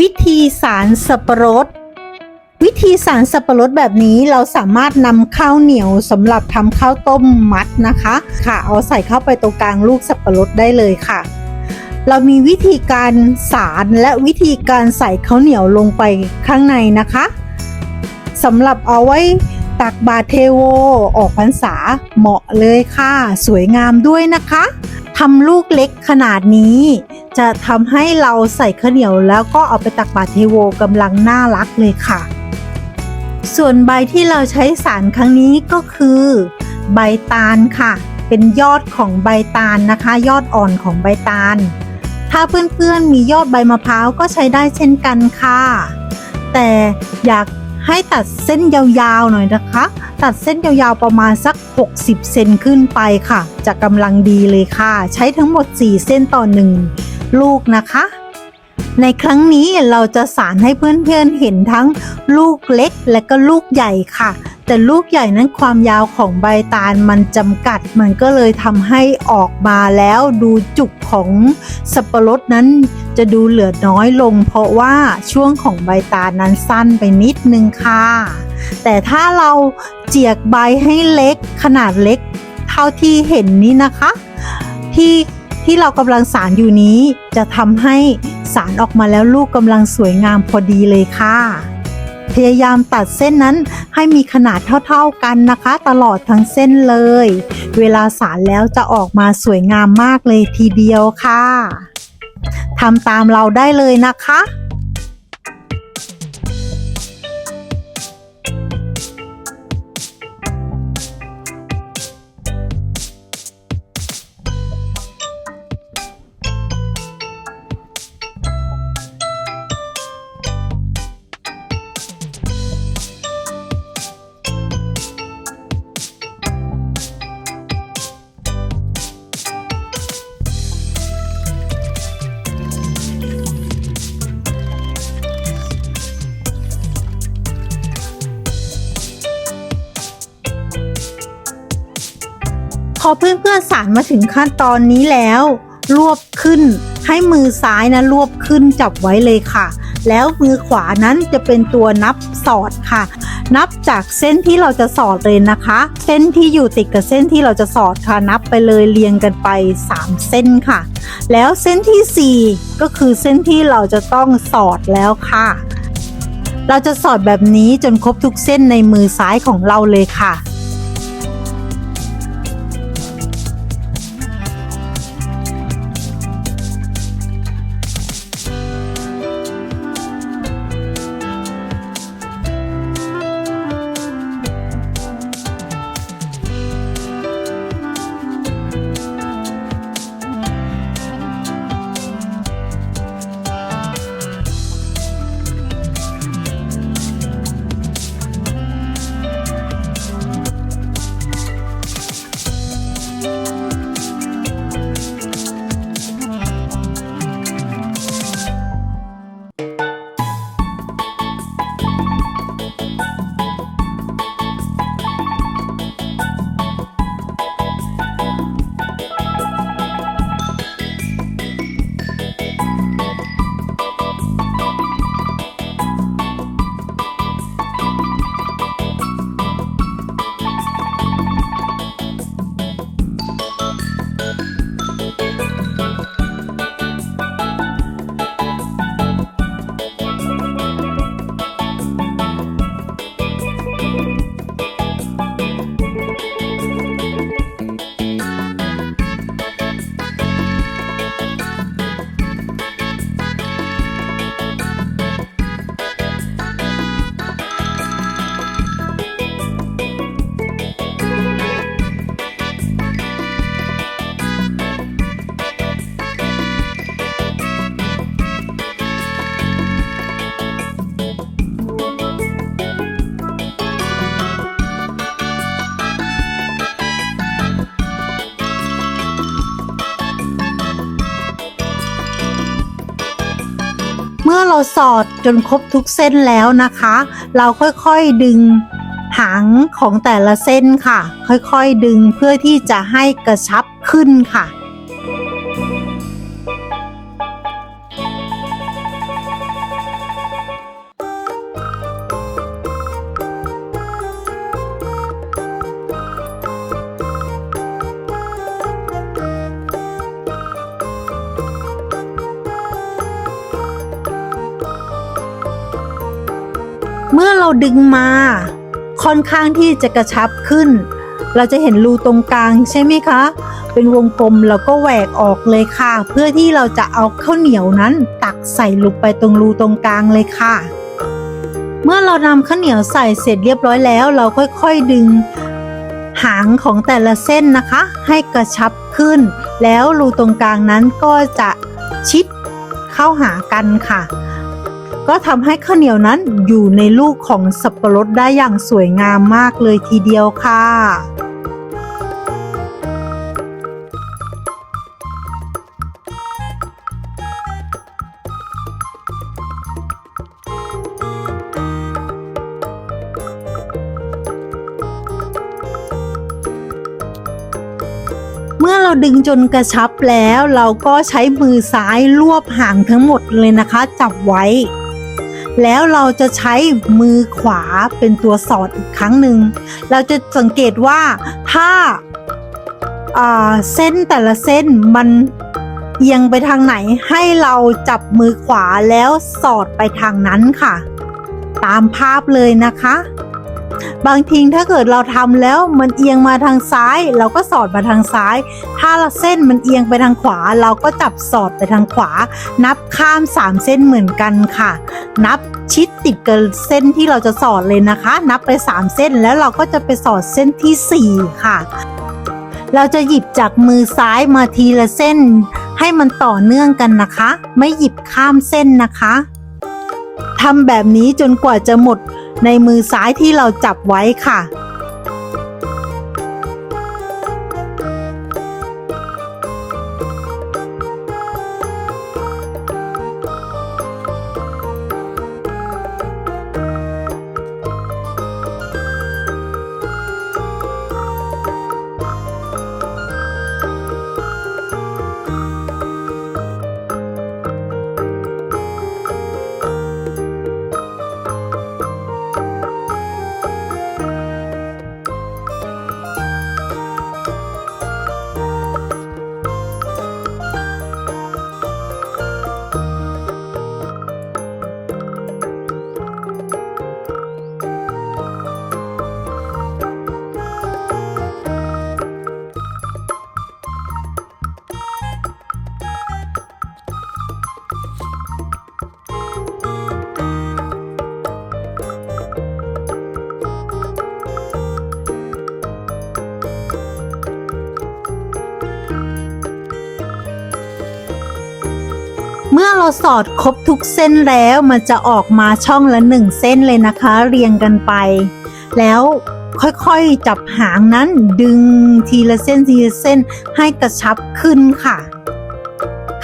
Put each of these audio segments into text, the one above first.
วิธีสารสับปะรด วิธีสารสับปะรดแบบนี้เราสามารถนำข้าวเหนียวสำหรับทำข้าวต้มมัดนะคะ ค่ะเอาใส่เข้าไปตรงกลางลูกสับปะรดได้เลยค่ะ เรามีวิธีการสารและวิธีการใส่ข้าวเหนียวลงไปข้างในนะคะสำหรับเอาไว้ตักบาเทโว ออกพรรษาเหมาะเลยค่ะ สวยงามด้วยนะคะ ทำลูกเล็กขนาดนี้ จะทำให้เราใส่ข้าวเหนียวแล้วก็เอาไปตักบาตรเทโวกำลังน่ารักเลยค่ะ ส่วนใบที่เราใช้สารครั้งนี้ก็คือ ใบตาลค่ะ เป็นยอดของใบตาลนะคะ ยอดอ่อนของใบตาล ถ้าเพื่อนๆมียอดใบมะพร้าวก็ใช้ได้เช่นกันค่ะ แต่อยาก ให้ตัดเส้นยาวๆหน่อยนะคะ ตัดเส้นยาวๆประมาณสัก 60 เซนขึ้นไปค่ะ จะกำลังดีเลยค่ะ ใช้ทั้งหมด 4 เส้นต่อ 1 ลูกนะคะ ในครั้งนี้เราจะสารให้เพื่อนๆเห็นทั้งลูกเล็กและก็ลูกใหญ่ค่ะ แต่ลูกใหญ่นั้นความยาวของใบตาลมันจำกัด มันก็เลยทำให้ออกมาแล้วดูจุกของสับปะรดนั้นจะดูเหลือน้อยลง เพราะว่าช่วงของใบตาลนั้นสั้นไปนิดนึงค่ะ แต่ถ้าเราเจียกใบให้เล็กขนาดเล็กเท่าที่เห็นนี้นะคะ ที่ที่เรากำลังสารอยู่นี้จะทำให้สารออกมาแล้วลูกกำลังสวยงามพอดีเลยค่ะ พยายามตัดเส้นนั้นให้มีขนาดเท่าๆกันนะคะ ตลอดทั้งเส้นเลย เวลาสารแล้วจะออกมาสวยงามมากเลยทีเดียวค่ะทำตามเราได้เลยนะคะ อเพื่อนๆสารมาถึงขั้นตอนนี้แล้ว รวบขึ้นให้มือซ้ายนะรวบขึ้นจับไว้เลยค่ะ แล้วมือขวานั้นจะเป็นตัวนับสอดค่ะ นับจากเส้นที่เราจะสอดเลยนะคะ เส้นที่อยู่ติดกับเส้นที่เราจะสอดค่ะนับไปเลยเรียงกันไป 3 เส้นค่ะ แล้วเส้นทีสี่4 ก็คือเส้นที่เราจะต้องสอดแล้วค่ะ เราจะสอดแบบนี้จนครบทุกเส้นในมือซ้ายของเราเลยค่ะ เราสอดจนครบทุกเส้นแล้วนะคะ เราค่อยๆดึงหางของแต่ละเส้นค่ะ ค่อยๆดึงเพื่อที่จะให้กระชับขึ้นค่ะ เมื่อเราดึงมา ค่อนข้างที่จะกระชับขึ้น เราจะเห็นรูตรงกลางใช่ไหมคะ เป็นวงกลมแล้วก็แหวกออกเลยค่ะ เพื่อที่เราจะเอาข้าวเหนียวนั้น ตักใส่ลงไปตรงรูตรงกลางเลยค่ะ เมื่อเรานำข้าวเหนียวใส่เสร็จเรียบร้อยแล้ว เราค่อยๆดึงหางของแต่ละเส้นนะคะ ให้กระชับขึ้น แล้วรูตรงกลางนั้นก็จะชิดเข้าหากันค่ะ ก็ทำให้ข้าวเหนียวนั้นอยู่ในลูกของสับปะรดได้อย่างสวยงามมากเลยทีเดียวค่ะเมื่อเราดึงจนกระชับแล้ว เราก็ใช้มือซ้ายรวบหางทั้งหมดเลยนะคะ จับไว้ แล้วเราจะใช้มือขวาเป็นตัวสอดอีกครั้งหนึ่ง เราจะสังเกตว่าถ้าาเส้นแต่ละเส้นมันเอียงไปทางไหนให้เราจับมือขวาแล้วสอดไปทางนั้นค่ะ ตามภาพเลยนะคะ บางทีถ้าเกิดเราทำแล้วมันเอียงมาทางซ้าย เราก็สอดมาทางซ้าย ถ้าเราเส้นมันเอียงไปทางขวา เราก็จับสอดไปทางขวา นับข้าม 3 เส้นเหมือนกันค่ะ นับชิดติดกับเส้นที่เราจะสอดเลยนะคะ นับไป 3 เส้นแล้วเราก็จะไปสอดเส้นทีสี่4 ค่ะ เราจะหยิบจากมือซ้ายมาทีละเส้น ให้มันต่อเนื่องกันนะคะ ไม่หยิบข้ามเส้นนะคะ ทำแบบนี้จนกว่าจะหมดในมือซ้ายที่เราจับไว้ค่ะ เมื่อเราสอดครบทุกเส้นแล้วมันจะออกมาช่องละหนึ่งเส้นเลยนะคะ เรียงกันไป แล้วค่อยๆจับหางนั้นดึงทีละเส้นทีละเส้นให้กระชับขึ้นค่ะ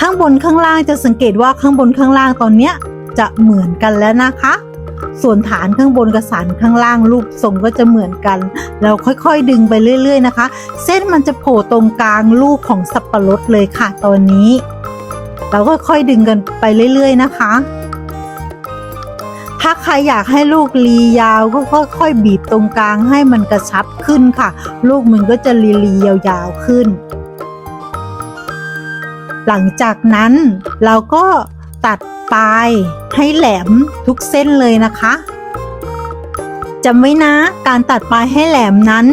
ข้างบนข้างล่างจะสังเกตว่าข้างบนข้างล่างตอนเนี้ยจะเหมือนกันแล้วนะคะ ส่วนฐานข้างบนกับฐานข้างล่างรูปทรงก็จะเหมือนกัน เราค่อยๆดึงไปเรื่อย ๆ นะคะ เส้นมันจะโผล่ตรงกลางลูกของสับปะรดเลยค่ะตอนนี้ เราก็ค่อยดึงกันไปเรื่อยๆนะคะ ถ้าใครอยากให้ลูกลียาวก็ค่อยๆบีบตรงกลางให้มันกระชับขึ้นค่ะ ลูกมันก็จะลีลียาวๆขึ้น หลังจากนั้นเราก็ตัดปลายให้แหลมทุกเส้นเลยนะคะจำไว้นะการตัดปลายให้แหลมนั้น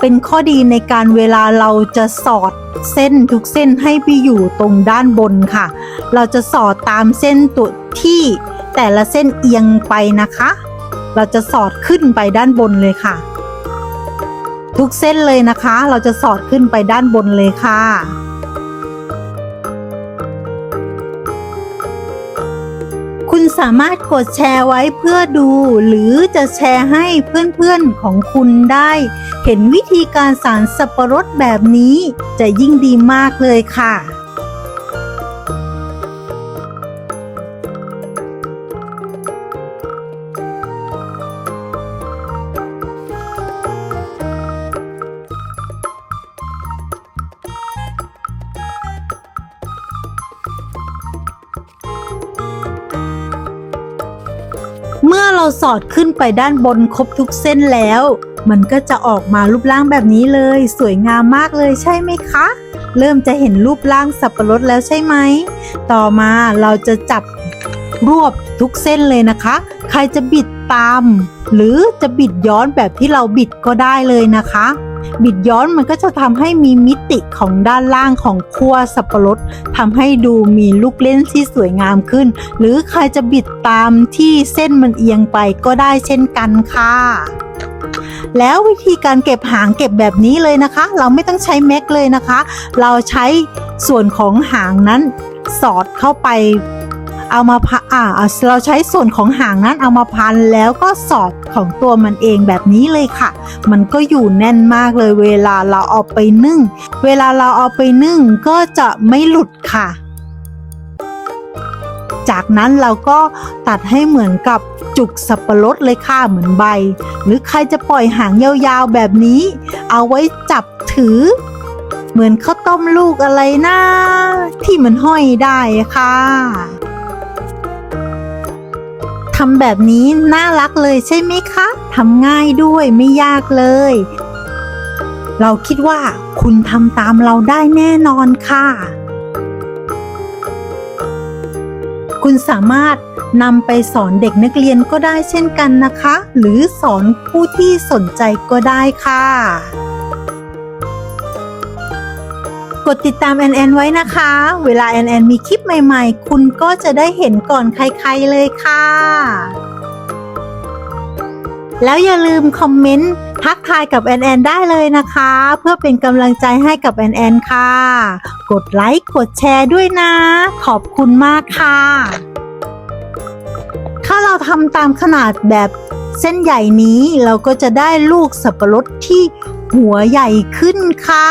เป็นข้อดีในการเวลาเราจะสอดเส้นทุกเส้นให้ไปอยู่ตรงด้านบนค่ะ เราจะสอดตามเส้นตัวที่แต่ละเส้นเอียงไปนะคะ เราจะสอดขึ้นไปด้านบนเลยค่ะ ทุกเส้นเลยนะคะ เราจะสอดขึ้นไปด้านบนเลยค่ะ คุณสามารถกดแชร์ไว้เพื่อดู หรือจะแชร์ให้เพื่อนๆของคุณได้ เห็นวิธีการสารสับปะรดแบบนี้จะยิ่งดีมากเลยค่ะ สอดขึ้นไปด้านบนครบทุกเส้นแล้ว มันก็จะออกมารูปร่างแบบนี้เลย สวยงามมากเลยใช่ไหมคะ เริ่มจะเห็นรูปร่างสับปะรดแล้วใช่ไหม ต่อมาเราจะจับรวบทุกเส้นเลยนะคะ ใครจะบิดตาม หรือจะบิดย้อนแบบที่เราบิดก็ได้เลยนะคะ บิดย้อนมันก็จะทำให้มีมิติของด้านล่างของขั้วสับปะรดทำให้ดูมีลูกเล่นที่สวยงามขึ้น หรือใครจะบิดตามที่เส้นมันเอียงไปก็ได้เช่นกันค่ะแล้ววิธีการเก็บหางเก็บแบบนี้เลยนะคะ เราไม่ต้องใช้แม็กเลยนะคะ เราใช้ส่วนของหางนั้นสอดเข้าไป เอามาพันอ่าเราใช้ส่วนของหางนั้นเอามาพันแล้วก็สอดของตัวมันเองแบบนี้เลยค่ะ มันก็อยู่แน่นมากเลยเวลาเราเอาไปนึ่ง เวลาเราเอาไปนึ่งก็จะไม่หลุดค่ะ จากนั้นเราก็ตัดให้เหมือนกับจุกสับปะรดเลยค่ะเหมือนใบ หรือใครจะปล่อยหางยาวๆแบบนี้ เอาไว้จับถือ เหมือนข้าวต้มลูกอะไรนะที่มันห้อยได้ค่ะ ทำแบบนี้น่ารักเลยใช่ไหมคะ ทำง่ายด้วยไม่ยากเลย เราคิดว่าคุณทำตามเราได้แน่นอนค่ะ คุณสามารถนำไปสอนเด็กนักเรียนก็ได้เช่นกันนะคะ หรือสอนผู้ที่สนใจก็ได้ค่ะ กดติดตามแอนแอนไว้นะคะ เวลาแอนแอนมีคลิปใหม่ๆ คุณก็จะได้เห็นก่อนใครๆเลยค่ะ แล้วอย่าลืมคอมเมนต์ทักทายกับแอนแอนได้เลยนะคะ เพื่อเป็นกำลังใจให้กับแอนแอนค่ะ กดไลค์กดแชร์ด้วยนะ ขอบคุณมากค่ะ ถ้าเราทำตามขนาดแบบเส้นใหญ่นี้เราก็จะได้ลูกสับปะรดที่หัวใหญ่ขึ้นค่ะ